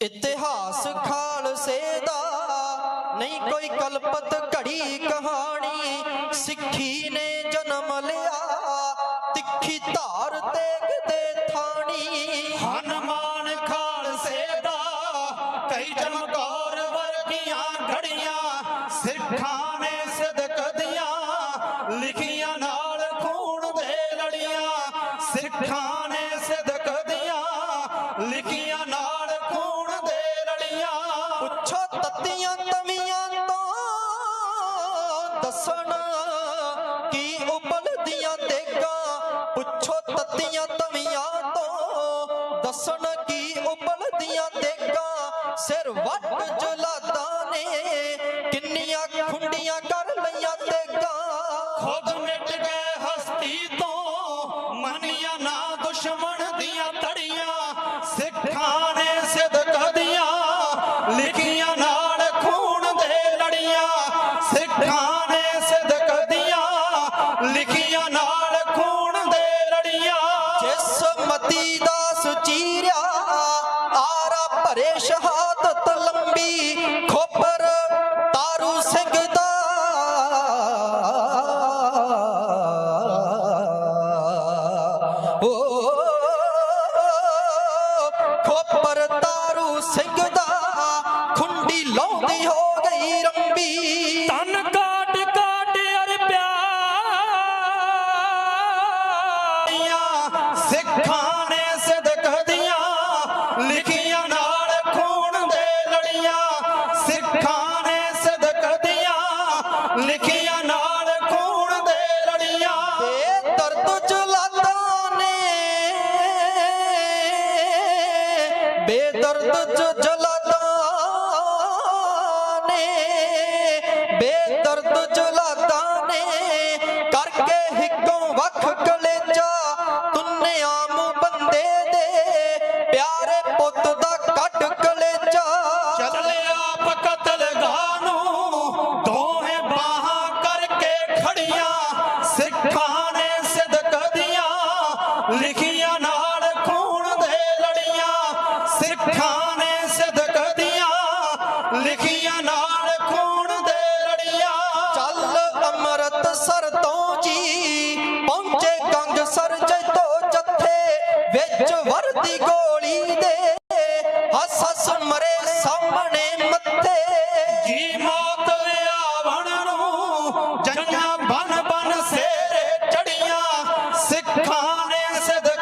ਇਤਿਹਾਸ ਖਾਲਸੇ ਦਾ ਨਹੀਂ ਕੋਈ ਕਲਪਤ ਘੜੀ ਕਹਾਣੀ ਸਿੱਖੀ ਨੇ ਜਨਮ ਲਿਆ। ਤਿੱਖੀ ਧਾਰ ਤੇਗ ਦੇ ਥਾਣੀ। ਹਨੂਮਾਨ ਖਾਲਸੇ ਦਾ ਕਈ ਚਮਕੌਰ ਵਰਗੀਆਂ ਘੜੀਆਂ ਸਿੱਖਾਂ ਨੇ ਸਦਕ ਦੀਆਂ ਲਿਖੀਆਂ ਨਾਲ ਖੂਨ ਦੇ ਲੜੀਆਂ ਸਿੱਖਾਂ ਨੇ ਸਦਕ ਦੀਆਂ ਲਿਖੀਆਂ ਨਾਲ ਪੁੱਛੋ ਤੱਤੀਆਂ ਤਵੀਆਂ ਤੋਂ ਦੱਸਣ ਕੀ ਉਬਲਦੀਆਂ ਤੇਗਾ। ਪੁੱਛੋ ਤਤੀਆਂ ਤਵੀਆਂ ਤੋਂ ਦੱਸਣ ਕੀ ਉਬਲਦੀਆਂ ਤੇਗਾ। ਸਿਰ ਵੱਟ ਜਲਾਦਾਂ ਨੇ ਕਿੰਨੀਆਂ ਖੁੰਡੀਆਂ ਕਰ ਲਈਆਂ ਤੇਗਾ। ਖੁਦ ਮਿਟ ਗਏ ਹਸਤੀ ਤੋਂ ਸਿੱਖਾਂ ਨੇ ਸਿਦਕ ਦੀਆਂ ਲਿਖੀਆਂ ਨਾਲ ਖੂਨ ਦੇ ਲੜੀਆਂ ਜਿਸ ਮਤੀ ਦਾ ਸੁਚੀਰਿਆ ਆਰਾ ਭਰੇ ਸ਼ਹਾਦਤ ਲੰਬੀ ਖੋਪਰ ਤਾਰੂ ਸਿੰਘ ਦਾ। ਓ ਖੋਪਰ ਸਿੱਖਾਂ ਨੇ ਸਦਕ ਦੀਆਂ ਲਿਖੀਆਂ ਨਾਲ ਖੂਨ ਦੇ ਲੜੀਆਂ ਤੇ ਦਰਦ ਜਲਾਦਾਂ ਨੇ। ਬੇਦਰਦ ਜ ਜਲਾਦਾਂ ਨੇ। ਬੇਦਰਦ ਜਲਾਦਾਂ ਨੇ। ਕਰਕੇ ਹਿੱਕੋਂ ਵੱਖ ਕਲੇਜਾ ਤੁੰਨੇ ਆਮ ਬੰਦੇ ਦੇ। ਪਿਆਰੇ ਪੁੱਤ ਲੜੀਆਂ ਨੇ ਸਦਕ ਦੀਆਂ, ਲਿਖੀਆਂ ਨਾਲ ਖੂਨ ਦੇ ਲੜੀਆਂ ਚੱਲ ਅੰਮ੍ਰਿਤਸਰ ਤੋਂ ਜੀ, ਪਹੁੰਚੇ ਗੰਗ ਸਰ ਜੈਤੋ ਜੱਥੇ, ਵਿੱਚ ਵਰਦੀ ਗੋਲੀ ਦੇ। ਹੱਸ ਹੱਸ ਮਰੇ ਸਾਹਮਣੇ ਮੱਥੇ। ਜੀ ਮੌਤ ਆਵਣ ਨੂੰ ਜੰਗਾਂ ਬਨ ਬਨ ਸੇਰੇ ਚੜੀਆਂ। ਸਿੱਖਾਂ ਨੇ ਸਦਕ